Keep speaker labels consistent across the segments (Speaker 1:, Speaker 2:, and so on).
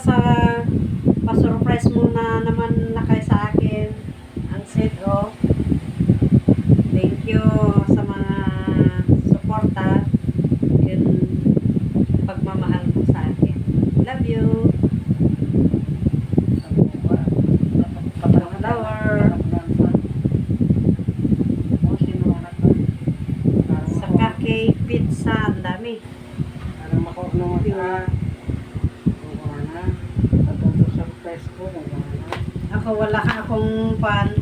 Speaker 1: sa pa-surprise mo na naman na kayo sa akin. Ang set, oh. Thank you sa mga suporta and pagmamahal mo sa akin. Love you. Flower. Saka kay pizza, ang dami. Ako wala ka akong pan.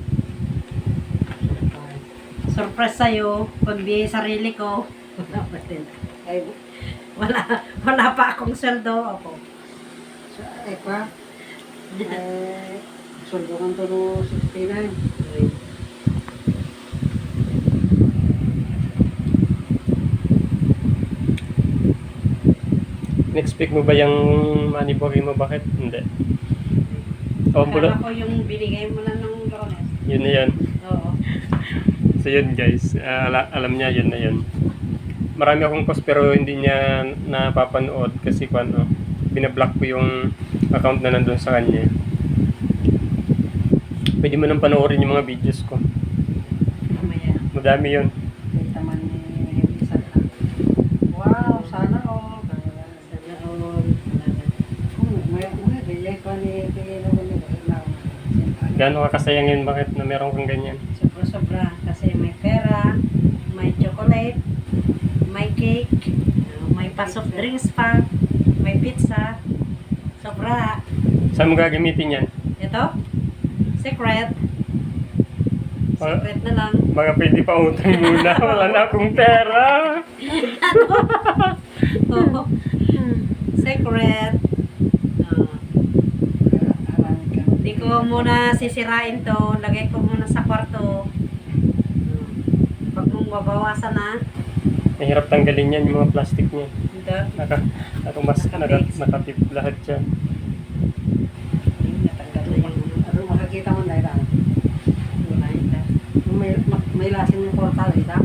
Speaker 1: Surprise sa'yo. Pag di sarili ko. Wala pa din. Ay, wala, wala pa akong sweldo. Ako.
Speaker 2: Sulbukan to no 69.
Speaker 3: Next-pick mo ba yung money mo? Bakit? Hindi. Bulot.
Speaker 1: Akala ko yung binigay mo na ng drones.
Speaker 3: Yun na yun.
Speaker 1: Oo.
Speaker 3: So yun guys, ala- alam niya yun na yun. Marami akong post pero hindi niya napapanood kasi kung ano, binablock ko yung account na nandun sa kanya. Pwede mo nang panoorin yung mga videos ko.
Speaker 1: Mamaya.
Speaker 3: Madami yun.
Speaker 2: Kita man ni
Speaker 3: Gaano ka kasayangin bakit na meron kang ganyan?
Speaker 1: Sobra-sobra. Kasi may pera, may chocolate, may cake, may pa soft drinks pa, may pizza. Sobra.
Speaker 3: Saan mo gagamitin yan?
Speaker 1: Ito? Secret. Secret na lang.
Speaker 3: Mga pwede pa utang muna, wala na akong pera.
Speaker 1: Oo. Secret. Hindi ko muna sisirain to. Lagay ko muna sa kwarto. Pag mong babawasan na,
Speaker 3: Mahirap tanggalin yan, yung mga plastic niya.
Speaker 1: ito,
Speaker 3: Naka, naka, mas, naka, nakatip lahat siya.
Speaker 1: natanggal na yung
Speaker 2: Ano makakita mo na
Speaker 1: ito?
Speaker 2: May may lasin ng portal ito.